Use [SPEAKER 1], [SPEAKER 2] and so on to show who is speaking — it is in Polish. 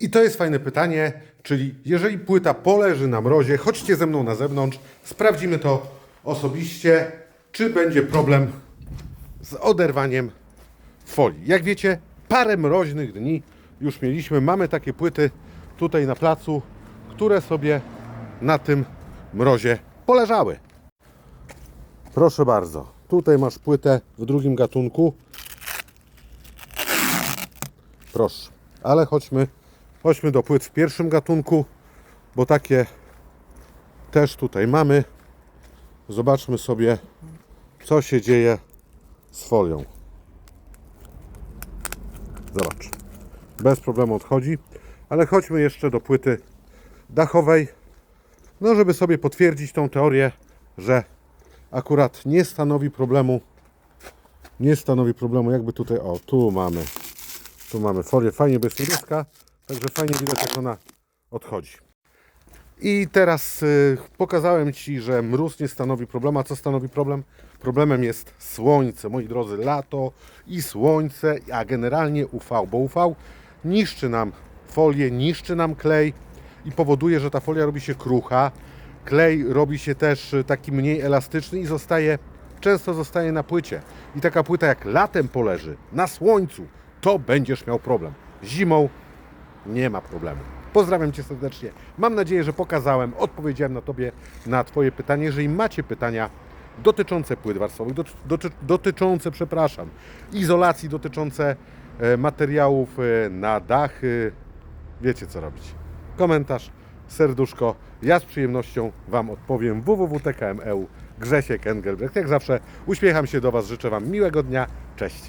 [SPEAKER 1] I to jest fajne pytanie, czyli jeżeli płyta poleży na mrozie, chodźcie ze mną na zewnątrz, sprawdzimy to osobiście, czy będzie problem z oderwaniem folii. Jak wiecie, parę mroźnych dni już mieliśmy. Mamy takie płyty tutaj na placu, które sobie na tym mrozie poleżały. Proszę bardzo, tutaj masz płytę w drugim gatunku. Proszę, ale chodźmy, chodźmy do płyt w pierwszym gatunku, bo takie też tutaj mamy. Zobaczmy sobie, co się dzieje z folią. Zobacz. Bez problemu odchodzi. Ale chodźmy jeszcze do płyty dachowej. No, żeby sobie potwierdzić tą teorię, że akurat nie stanowi problemu. Nie stanowi problemu, jakby tutaj, o, tu mamy. Tu mamy folię, fajnie bez niebieska. Także fajnie widać, jak ona odchodzi. I teraz y, pokazałem Ci, że mróz nie stanowi problemu. A co stanowi problem? Problemem jest słońce, moi drodzy, lato i słońce, a generalnie UV, bo UV niszczy nam folię, niszczy nam klej i powoduje, że ta folia robi się krucha. Klej robi się też y, taki mniej elastyczny i zostaje, często zostaje na płycie. I taka płyta jak latem poleży na słońcu, to będziesz miał problem. Zimą nie ma problemu. Pozdrawiam Cię serdecznie. Mam nadzieję, że pokazałem, odpowiedziałem na Tobie na Twoje pytanie. Jeżeli macie pytania dotyczące płyt doty, dotyczące, przepraszam, izolacji, dotyczące e, materiałów e, na dachy, wiecie co robić. Komentarz, serduszko. Ja z przyjemnością Wam odpowiem. www.tkm.eu Grzesiek Engelbrecht. Jak zawsze uśmiecham się do Was, życzę Wam miłego dnia. Cześć.